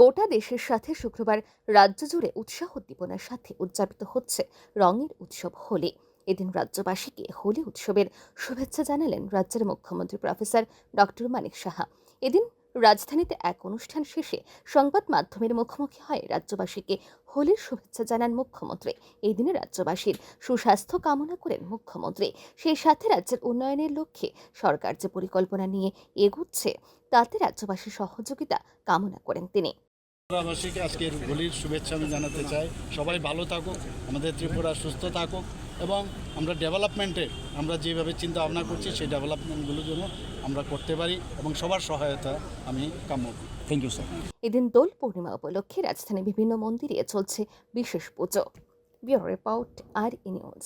গোটা দেশের সাথে শুক্রবার রাজ্য জুড়ে উৎসাহ উদ্দীপনার সাথে উদযাপিত হচ্ছে রঙের উৎসব হোলি। এদিন রাজ্যবাসীকে হোলি উৎসবের শুভেচ্ছা জানালেন রাজ্যের মুখ্যমন্ত্রী প্রফেসর ডক্টর মানিক সাহা। এদিন রাজধানীতে এক অনুষ্ঠান শেষে সংবাদ মাধ্যমের মুখোমুখি হয়ে রাজ্যবাসীকে হোলির শুভেচ্ছা জানান মুখ্যমন্ত্রী। এই দিনে রাজ্যবাসীর সুস্বাস্থ্য কামনা করেন মুখ্যমন্ত্রী। সেই সাথে রাজ্যের উন্নয়নের লক্ষ্যে সরকার যে পরিকল্পনা নিয়ে এগুচ্ছে, তাতে রাজ্যবাসীর সহযোগিতা কামনা করেন তিনি। ত্রিপুরাবাসীকে আজকের হোলির শুভেচ্ছা আমি জানাতে চাই। সবাই ভালো থাকুক আমাদের ত্রিপুরা সুস্থ থাকুক এবং আমরা ডেভেলপমেন্টে আমরা যেভাবে চিন্তা ভাবনা করছি সেই ডেভেলপমেন্টগুলো যেন আমরা করতে পারি এবং সবার সহায়তা আমি কাম্য করি। থ্যাংক ইউ স্যার এদিন দোল পূর্ণিমা উপলক্ষে রাজধানীর বিভিন্ন মন্দিরে চলছে বিশেষ পুজো। ব্যুরো রিপোর্ট আর ই নিউজ।